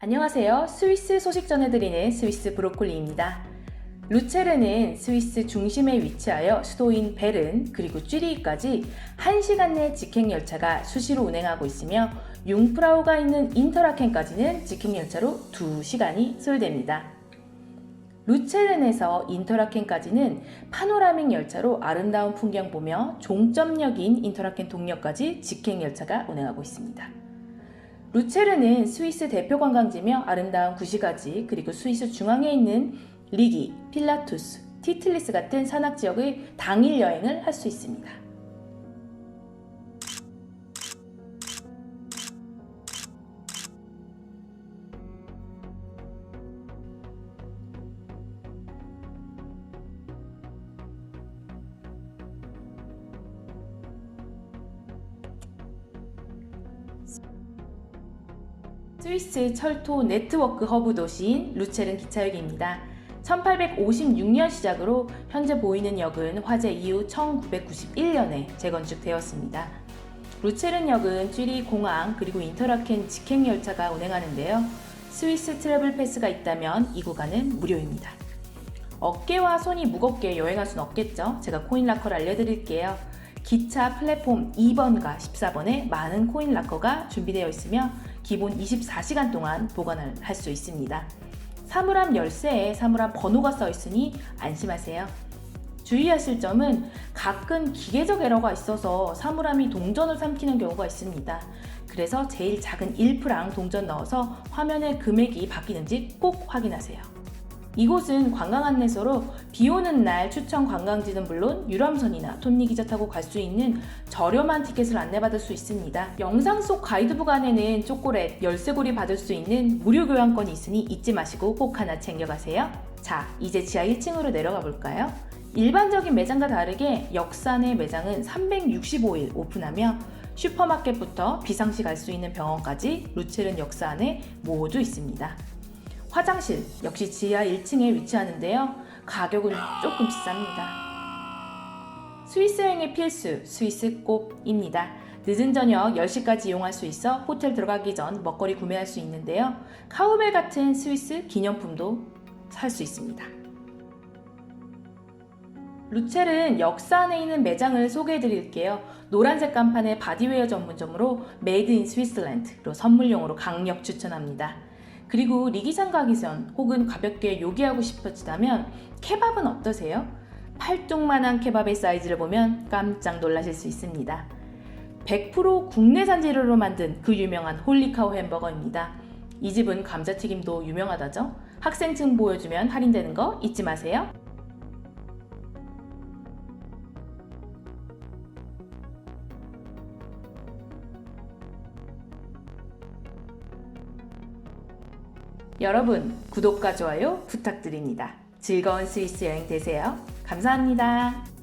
안녕하세요. 스위스 소식 전해드리는 스위스 브로콜리입니다. 루체르는 스위스 중심에 위치하여 수도인 베른 그리고 쥐리히까지 1시간 내 직행 열차가 수시로 운행하고 있으며 융프라우가 있는 인터라켄까지는 직행 열차로 2시간이 소요됩니다. 루체른에서 인터라켄까지는 파노라믹 열차로 아름다운 풍경 보며 종점역인 인터라켄 동역까지 직행 열차가 운행하고 있습니다. 루체르는 스위스 대표 관광지며 아름다운 구시가지 그리고 스위스 중앙에 있는 리기, 필라투스, 티틀리스 같은 산악 지역의 당일 여행을 할 수 있습니다. 스위스 철도 네트워크 허브 도시인 루체른 기차역입니다. 1856년 시작으로 현재 보이는 역은 화재 이후 1991년에 재건축되었습니다. 루체른 역은 쥐리 공항 그리고 인터라켄 직행 열차가 운행하는데요. 스위스 트래블 패스가 있다면 이 구간은 무료입니다. 어깨와 손이 무겁게 여행할 순 없겠죠? 제가 코인 락커를 알려드릴게요. 기차 플랫폼 2번과 14번에 많은 코인 락커가 준비되어 있으며 기본 24시간 동안 보관을 할 수 있습니다. 사물함 열쇠에 사물함 번호가 써 있으니 안심하세요. 주의하실 점은 가끔 기계적 에러가 있어서 사물함이 동전을 삼키는 경우가 있습니다. 그래서 제일 작은 1프랑 동전 넣어서 화면에 금액이 바뀌는지 꼭 확인하세요. 이곳은 관광 안내소로 비 오는 날 추천 관광지는 물론 유람선이나 톱니기차 타고 갈 수 있는 저렴한 티켓을 안내받을 수 있습니다. 영상 속 가이드북 안에는 초콜릿, 열쇠고리 받을 수 있는 무료 교환권이 있으니 잊지 마시고 꼭 하나 챙겨가세요. 자, 이제 지하 1층으로 내려가 볼까요? 일반적인 매장과 다르게 역산의 매장은 365일 오픈하며 슈퍼마켓부터 비상시 갈 수 있는 병원까지 루체른 역사 안에 모두 있습니다. 화장실 역시 지하 1층에 위치하는데요. 가격은 조금 비쌉니다. 스위스 여행의 필수 스위스 꽃입니다. 늦은 저녁 10시까지 이용할 수 있어 호텔 들어가기 전 먹거리 구매할 수 있는데요. 카우벨 같은 스위스 기념품도 살 수 있습니다. 루첼은 역사 안에 있는 매장을 소개해 드릴게요. 노란색 간판의 바디웨어 전문점으로 메이드 인 스위스랜드로 선물용으로 강력 추천합니다. 그리고 리기산 가기 전 혹은 가볍게 요기하고 싶어지다면 케밥은 어떠세요? 팔뚝만한 케밥의 사이즈를 보면 깜짝 놀라실 수 있습니다. 100% 국내산 재료로 만든 그 유명한 홀리카우 햄버거입니다. 이 집은 감자튀김도 유명하다죠? 학생증 보여주면 할인되는 거 잊지 마세요. 여러분, 구독과 좋아요 부탁드립니다. 즐거운 스위스 여행 되세요. 감사합니다.